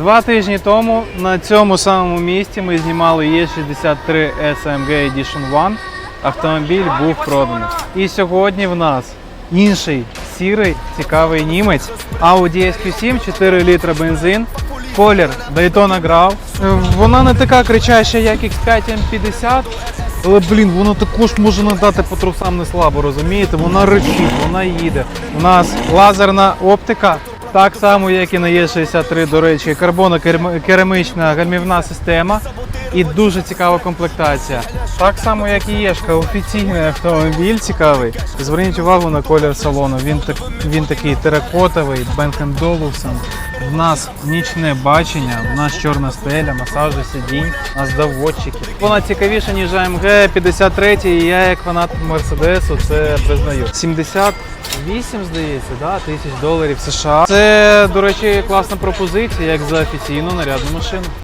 Два тижні тому на цьому самому місці ми знімали Е63 SMG Edition One. Автомобіль був проданий. І сьогодні в нас інший сірий цікавий німець Audi SQ7, 4 літра бензин. Колір Daytona Grau. Вона не така кричаща, як X5 M50, але блін, вона також може надати по трусам не слабо, розумієте? Вона речить, вона їде. У нас лазерна оптика, так само, як і на Є63, до речі, карбонокерамична гальмівна система і дуже цікава комплектація. Так само, як і Єшка, офіційний автомобіль цікавий. Зверніть увагу на колір салону. Він так він такий теракотовий, Долусон. В нас нічне бачення, в нас чорна стеля, масажі сидінь, у нас доводчики. Вона цікавіша, ніж АМГ 53, і я як фанат Мерседесу це признаю. 78, здається, да, тисяч доларів США. Це, до речі, класна пропозиція, як за офіційну нарядну машину.